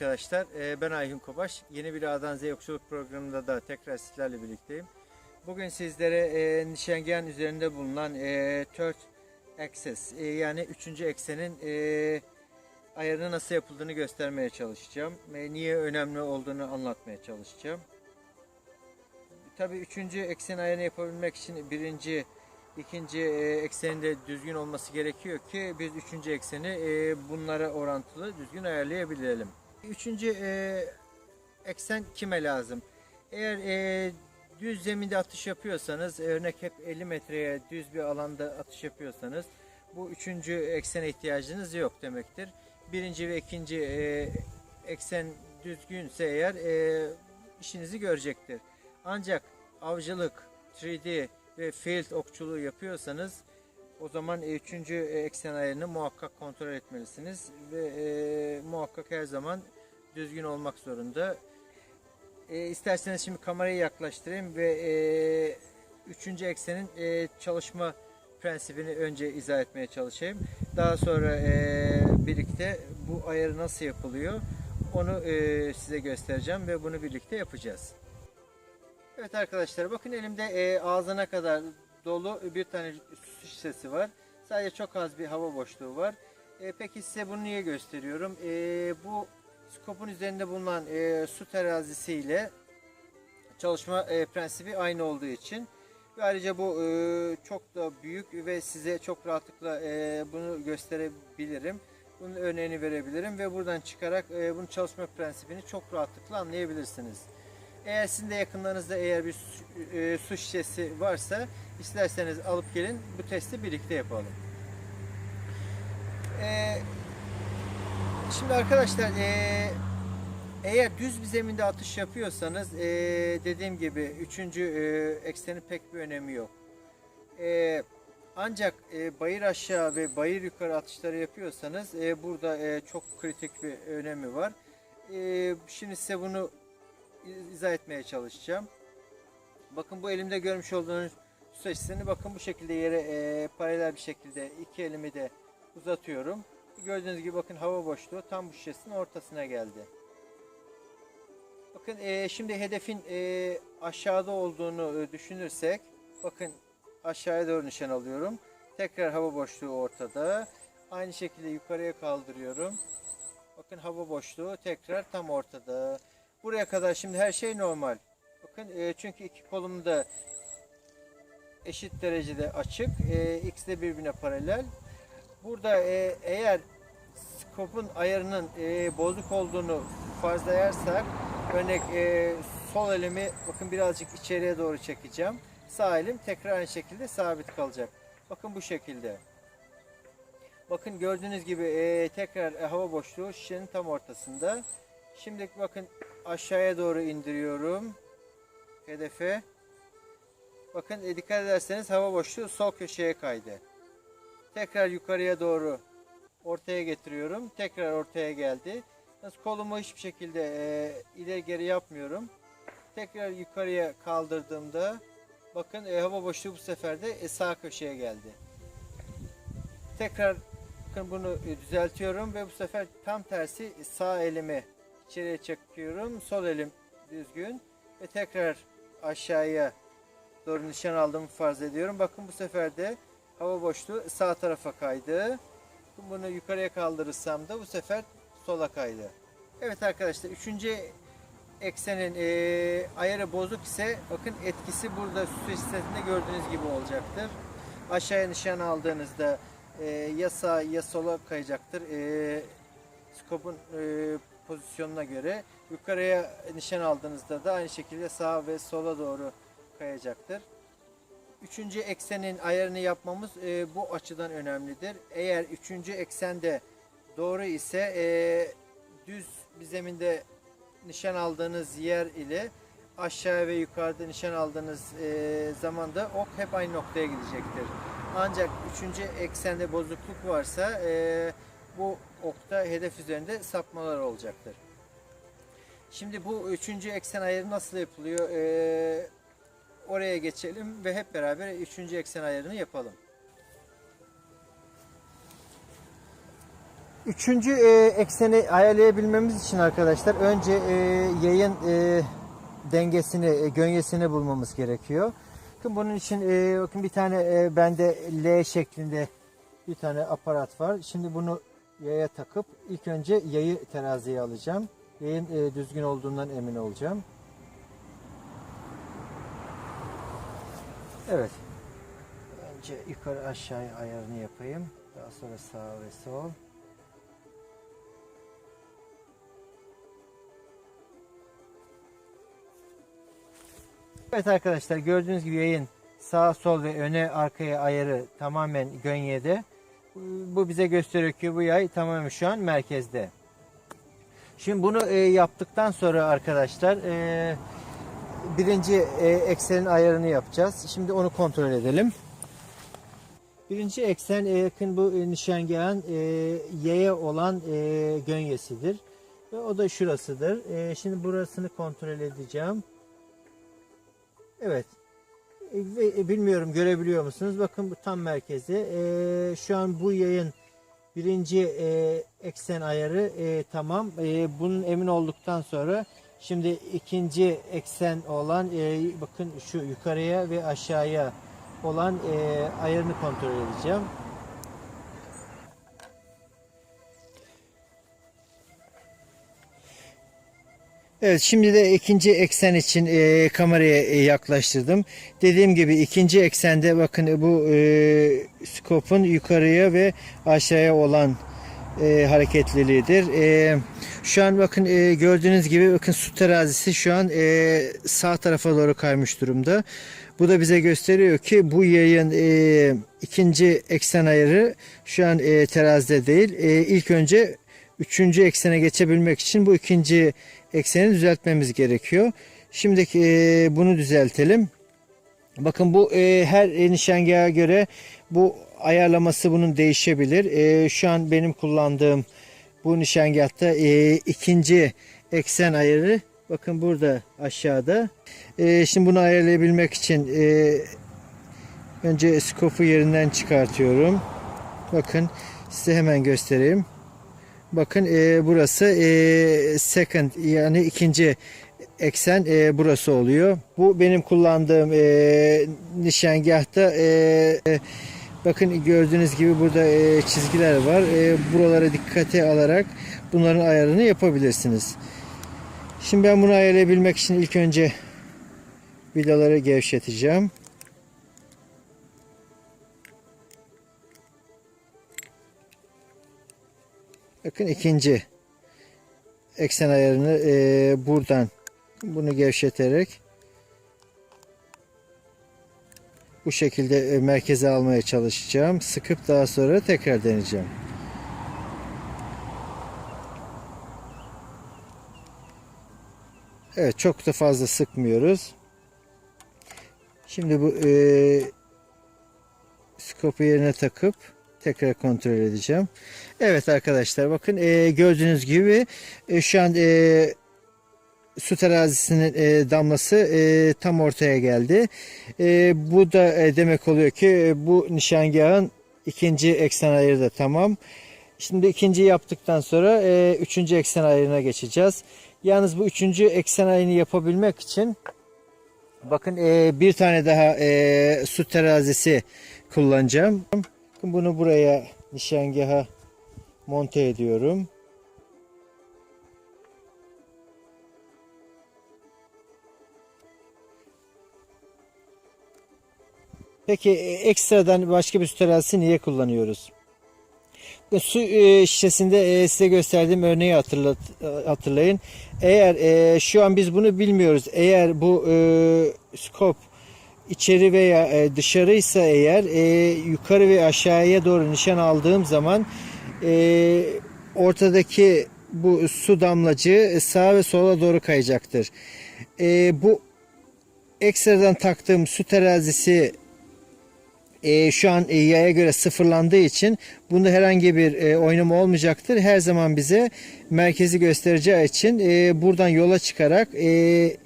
Arkadaşlar, Ee, ben Ayhun Kobaş. Yeni bir A'dan Z yoksulluk programında da tekrar sizlerle birlikteyim. Bugün sizlere e, nişangahın üzerinde bulunan e, third axis e, yani üçüncü eksenin e, ayarını nasıl yapıldığını göstermeye çalışacağım. E, niye önemli olduğunu anlatmaya çalışacağım. Tabii üçüncü eksen ayarını yapabilmek için birinci, ikinci eksenin de düzgün olması gerekiyor ki biz üçüncü ekseni bunlara orantılı düzgün ayarlayabilelim. Üçüncü e, eksen kime lazım? Eğer e, düz zeminde atış yapıyorsanız, örnek hep 50 metreye düz bir alanda atış yapıyorsanız bu üçüncü eksene ihtiyacınız yok demektir. Birinci ve ikinci e, eksen düzgünse eğer e, işinizi görecektir. Ancak avcılık, 3D ve field okçuluğu yapıyorsanız o zaman e, üçüncü eksen ayarını muhakkak kontrol etmelisiniz ve e, muhakkak her zaman düzgün olmak zorunda. E, isterseniz şimdi kamerayı yaklaştırayım ve e, üçüncü eksenin e, çalışma prensibini önce izah etmeye çalışayım. Daha sonra e, birlikte bu ayarı nasıl yapılıyor onu e, size göstereceğim ve bunu birlikte yapacağız. Evet arkadaşlar bakın elimde e, ağzına kadar dolu bir tane su şişesi var. Sadece çok az bir hava boşluğu var. E, peki size bunu niye gösteriyorum? E, bu skopun üzerinde bulunan e, su terazisiyle çalışma e, prensibi aynı olduğu için ve ayrıca bu e, çok da büyük ve size çok rahatlıkla e, bunu gösterebilirim. Bunun örneğini verebilirim ve buradan çıkarak e, bunun çalışma prensibini çok rahatlıkla anlayabilirsiniz. Eğer sizin de yakınlarınızda eğer bir su, e, su şişesi varsa isterseniz alıp gelin bu testi birlikte yapalım. E, şimdi arkadaşlar e, eğer düz bir zeminde atış yapıyorsanız e, dediğim gibi üçüncü e, eksenin pek bir önemi yok. E, ancak e, bayır aşağı ve bayır yukarı atışları yapıyorsanız e, burada e, çok kritik bir önemi var. E, şimdi size bunu izah etmeye çalışacağım. Bakın bu elimde görmüş olduğunuz seçsini bakın bu şekilde yere e, paralel bir şekilde iki elimi de uzatıyorum. Gördüğünüz gibi bakın hava boşluğu tam bu şişesinin ortasına geldi. Bakın e, şimdi hedefin e, aşağıda olduğunu e, düşünürsek bakın aşağıya doğru nişan alıyorum. Tekrar hava boşluğu ortada. Aynı şekilde yukarıya kaldırıyorum. Bakın hava boşluğu tekrar tam ortada. Buraya kadar şimdi her şey normal. Bakın e, çünkü iki kolum da eşit derecede açık. E, X de birbirine paralel. Burada e, eğer skopun ayarının e, bozuk olduğunu farzlayarsak örnek e, sol elimi bakın birazcık içeriye doğru çekeceğim. Sağ elim tekrar aynı şekilde sabit kalacak. Bakın bu şekilde. Bakın gördüğünüz gibi e, tekrar e, hava boşluğu şişenin tam ortasında. Şimdi bakın aşağıya doğru indiriyorum. Hedefe. Bakın e, dikkat ederseniz hava boşluğu sol köşeye kaydı. Tekrar yukarıya doğru ortaya getiriyorum. Tekrar ortaya geldi. Nasıl kolumu hiçbir şekilde e, ileri geri yapmıyorum. Tekrar yukarıya kaldırdığımda bakın e, hava boşluğu bu sefer de e, sağ köşeye geldi. Tekrar bakın bunu e, düzeltiyorum ve bu sefer tam tersi e, sağ elimi içeriye çekiyorum. Sol elim düzgün ve tekrar aşağıya doğru nişan aldığımı farz ediyorum. Bakın bu sefer de hava boşluğu sağ tarafa kaydı. Bunu yukarıya kaldırırsam da bu sefer sola kaydı. Evet arkadaşlar üçüncü eksenin e, ayarı bozuk ise bakın etkisi burada su şişesinde gördüğünüz gibi olacaktır. Aşağıya nişan aldığınızda e, ya sağa ya sola kayacaktır. E, skopun e, pozisyonuna göre yukarıya nişan aldığınızda da aynı şekilde sağa ve sola doğru kayacaktır. Üçüncü eksenin ayarını yapmamız e, bu açıdan önemlidir. Eğer üçüncü eksende doğru ise e, düz bir zeminde nişan aldığınız yer ile aşağı ve yukarıda nişan aldığınız e, zamanda ok hep aynı noktaya gidecektir. Ancak üçüncü eksende bozukluk varsa e, bu okta hedef üzerinde sapmalar olacaktır. Şimdi bu üçüncü eksen ayarı nasıl yapılıyor? E, oraya geçelim ve hep beraber üçüncü eksen ayarını yapalım. üçüncü e, ekseni ayarlayabilmemiz için arkadaşlar önce e, yayın e, dengesini, e, gönyesini bulmamız gerekiyor. Bakın bunun için e, bakın bir tane e, bende L şeklinde bir tane aparat var. Şimdi bunu yaya takıp ilk önce yayı teraziye alacağım. Yayın e, düzgün olduğundan emin olacağım. Evet. Önce yukarı aşağıya ayarını yapayım. Daha sonra sağ ve sol. Evet arkadaşlar gördüğünüz gibi yayın sağ sol ve öne arkaya ayarı tamamen gönyede. Bu bize gösteriyor ki bu yay tamamen şu an merkezde. Şimdi bunu e, yaptıktan sonra arkadaşlar e, birinci e, eksenin ayarını yapacağız. Şimdi onu kontrol edelim. Birinci eksen e, yakın bu e, nişangahın e, yaya olan e, gönyesidir. Ve o da şurasıdır. E, şimdi burasını kontrol edeceğim. Evet. E, bilmiyorum görebiliyor musunuz? Bakın bu tam merkezi. E, şu an bu yayın birinci e, eksen ayarı tamam. Bunun emin olduktan sonra şimdi ikinci eksen olan bakın şu yukarıya ve aşağıya olan ayarını kontrol edeceğim. Evet şimdi de ikinci eksen için e, kameraya e, yaklaştırdım. Dediğim gibi ikinci eksende bakın bu e, skopun yukarıya ve aşağıya olan e, hareketliliğidir. E, şu an bakın e, gördüğünüz gibi bakın su terazisi şu an e, sağ tarafa doğru kaymış durumda. Bu da bize gösteriyor ki bu yayın e, ikinci eksen ayarı şu an e, terazide değil. E, ilk önce üçüncü eksene geçebilmek için bu ikinci ekseni düzeltmemiz gerekiyor. Şimdi e, bunu düzeltelim. Bakın bu e, her nişangaha göre bu ayarlaması bunun değişebilir. E, şu an benim kullandığım bu nişangahta e, ikinci eksen ayarı bakın burada aşağıda. E, şimdi bunu ayarlayabilmek için e, önce skopu yerinden çıkartıyorum. Bakın size hemen göstereyim. Bakın e, burası e, second yani ikinci eksen e, burası oluyor. Bu benim kullandığım e, nişangahta e, bakın gördüğünüz gibi burada e, çizgiler var. E, buralara dikkate alarak bunların ayarını yapabilirsiniz. Şimdi ben bunu ayarlayabilmek için ilk önce vidaları gevşeteceğim. Bakın ikinci eksen ayarını e, buradan bunu gevşeterek bu şekilde e, merkeze almaya çalışacağım. Sıkıp daha sonra tekrar deneyeceğim. Evet çok da fazla sıkmıyoruz. Şimdi bu e, skopu yerine takıp tekrar kontrol edeceğim. Evet arkadaşlar bakın e, gördüğünüz gibi e, şu an e, su terazisinin e, damlası e, tam ortaya geldi. E, bu da e, demek oluyor ki e, bu nişangahın ikinci eksen ayarı da tamam. Şimdi ikinci yaptıktan sonra e, üçüncü eksen ayarına geçeceğiz. Yalnız bu üçüncü eksen ayarını yapabilmek için bakın e, bir tane daha e, su terazisi kullanacağım. Bunu buraya nişangaha monte ediyorum. Peki e, ekstradan başka bir su terazisi niye kullanıyoruz? Su e, şişesinde e, size gösterdiğim örneği hatırlat, hatırlayın. Eğer şu an biz bunu bilmiyoruz. Eğer bu skop içeri veya dışarıysa eğer yukarı ve aşağıya doğru nişan aldığım zaman ortadaki bu su damlacığı sağa ve sola doğru kayacaktır. Bu ekstradan taktığım su terazisi e, şu an e, yaya göre sıfırlandığı için bunda herhangi bir e, oynama olmayacaktır. Her zaman bize merkezi göstereceği için e, buradan yola çıkarak e,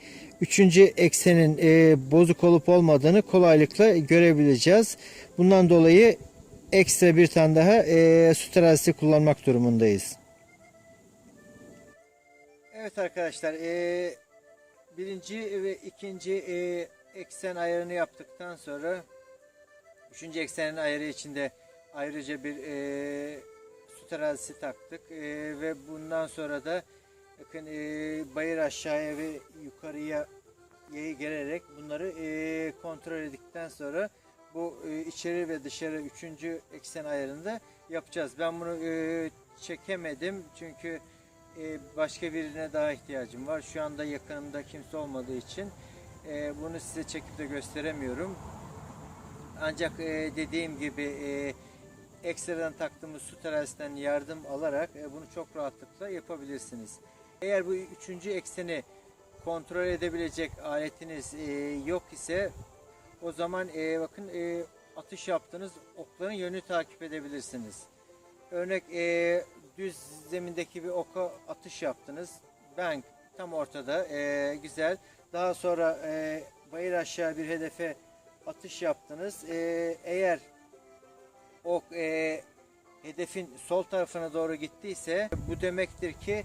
üçüncü eksenin e, bozuk olup olmadığını kolaylıkla görebileceğiz. Bundan dolayı ekstra bir tane daha e, su terazisi kullanmak durumundayız. Evet arkadaşlar e, birinci ve ikinci e, eksen ayarını yaptıktan sonra üçüncü eksenin ayarı içinde ayrıca bir e, su terazisi taktık E, ve bundan sonra da bakın e, bayır aşağıya ve yukarıya gelerek bunları e, kontrol ettikten sonra bu e, içeri ve dışarı üçüncü eksen ayarında yapacağız. Ben bunu e, çekemedim çünkü e, başka birine daha ihtiyacım var. Şu anda yakınımda kimse olmadığı için e, bunu size çekip de gösteremiyorum. Ancak e, dediğim gibi e, ekstradan taktığımız su terazisinden yardım alarak e, bunu çok rahatlıkla yapabilirsiniz. Eğer bu üçüncü ekseni kontrol edebilecek aletiniz e, yok ise o zaman e, bakın e, atış yaptığınız okların yönünü takip edebilirsiniz. Örnek e, düz zemindeki bir oka atış yaptınız. Bank tam ortada e, güzel. Daha sonra e, bayır aşağı bir hedefe atış yaptınız. E, eğer ok e, hedefin sol tarafına doğru gittiyse bu demektir ki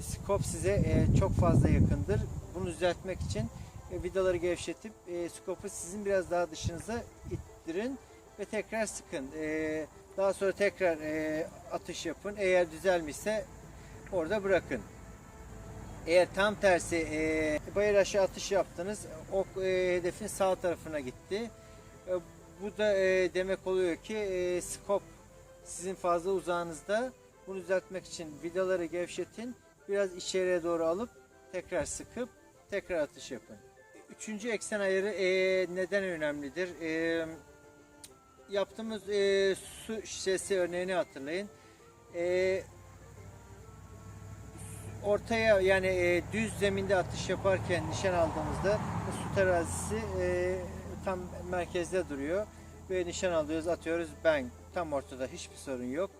skop size e, çok fazla yakındır. Bunu düzeltmek için e, vidaları gevşetip e, skopu sizin biraz daha dışınıza ittirin ve tekrar sıkın. E, daha sonra tekrar e, atış yapın. Eğer düzelmişse orada bırakın. Eğer tam tersi e, bayır aşağı atış yaptınız, ok e, hedefin sağ tarafına gitti. E, bu da e, demek oluyor ki e, skop sizin fazla uzağınızda. Bunu düzeltmek için vidaları gevşetin. Biraz içeriye doğru alıp tekrar sıkıp tekrar atış yapın. Üçüncü eksen ayarı e, neden önemlidir? E, yaptığımız e, su şişesi örneğini hatırlayın. E, ortaya yani e, düz zeminde atış yaparken nişan aldığımızda su terazisi e, tam merkezde duruyor ve nişan alıyoruz atıyoruz bang tam ortada hiçbir sorun yok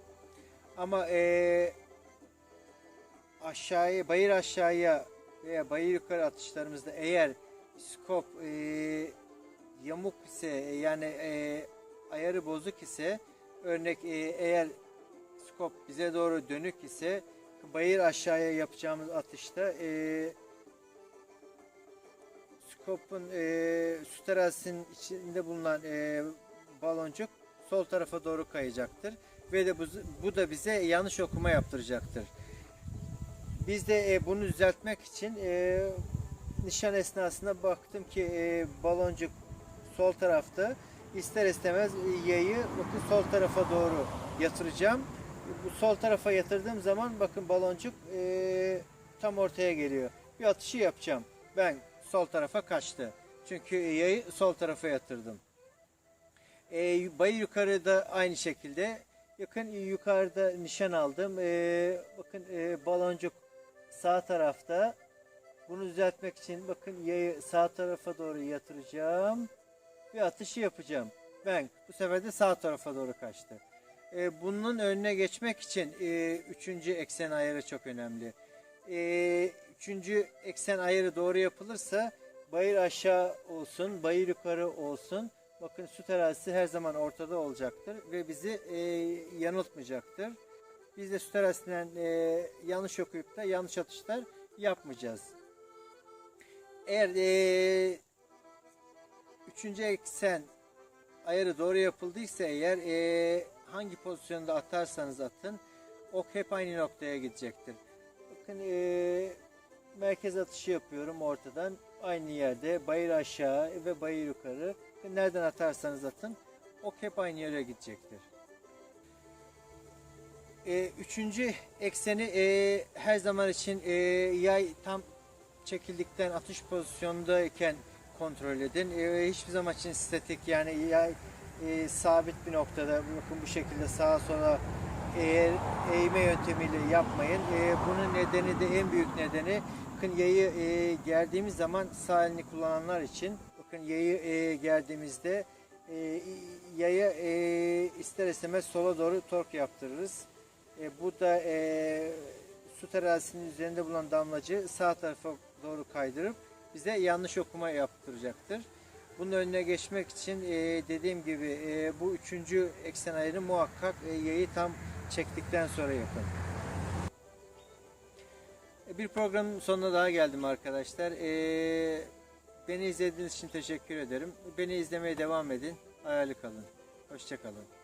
ama e, aşağıya bayır aşağıya veya bayır yukarı atışlarımızda eğer skop e, yamuk ise yani e, ayarı bozuk ise örnek e, eğer skop bize doğru dönük ise bayır aşağıya yapacağımız atışta e, skopun e, su terazisinin içinde bulunan e, baloncuk sol tarafa doğru kayacaktır ve de bu, bu da bize yanlış okuma yaptıracaktır. Biz de e, bunu düzeltmek için e, nişan esnasında baktım ki e, baloncuk sol tarafta ister istemez e, yayı bakın sol tarafa doğru yatıracağım. Bu sol tarafa yatırdığım zaman bakın baloncuk e, tam ortaya geliyor. Bir atışı yapacağım. Ben sol tarafa kaçtı. Çünkü yayı sol tarafa yatırdım. E, bayı yukarıda aynı şekilde. Yakın yukarıda nişan aldım. E, bakın e, baloncuk sağ tarafta. Bunu düzeltmek için bakın yayı sağ tarafa doğru yatıracağım. Bir atışı yapacağım. Ben bu sefer de sağ tarafa doğru kaçtı. E, bunun önüne geçmek için e, üçüncü eksen ayarı çok önemli. E, üçüncü eksen ayarı doğru yapılırsa bayır aşağı olsun, bayır yukarı olsun. Bakın su terazisi her zaman ortada olacaktır ve bizi e, yanıltmayacaktır. Biz de su terazisinden e, yanlış okuyup da yanlış atışlar yapmayacağız. Eğer e, üçüncü eksen ayarı doğru yapıldıysa eğer e, hangi pozisyonda atarsanız atın ok hep aynı noktaya gidecektir. Bakın e, merkez atışı yapıyorum ortadan aynı yerde bayır aşağı ve bayır yukarı nereden atarsanız atın ok hep aynı yere gidecektir. E, üçüncü ekseni e, her zaman için e, yay tam çekildikten atış pozisyondayken kontrol edin. E, hiçbir zaman için statik yani yay e, sabit bir noktada bakın bu şekilde sağa sola eğer eğme yöntemiyle yapmayın. E, bunun nedeni de en büyük nedeni bakın yayı e, gerdiğimiz zaman sağ elini kullananlar için bakın yayı e, gerdiğimizde e, yaya e, ister istemez sola doğru tork yaptırırız. E, bu da e, su terazisinin üzerinde bulunan damlacı sağ tarafa doğru kaydırıp bize yanlış okuma yaptıracaktır. Bunun önüne geçmek için e, dediğim gibi e, bu üçüncü eksen ayarı muhakkak e, yayı tam çektikten sonra yapın. E, Bir programın sonuna daha geldim arkadaşlar. E, beni izlediğiniz için teşekkür ederim. Beni izlemeye devam edin. Hayali kalın. Hoşçakalın.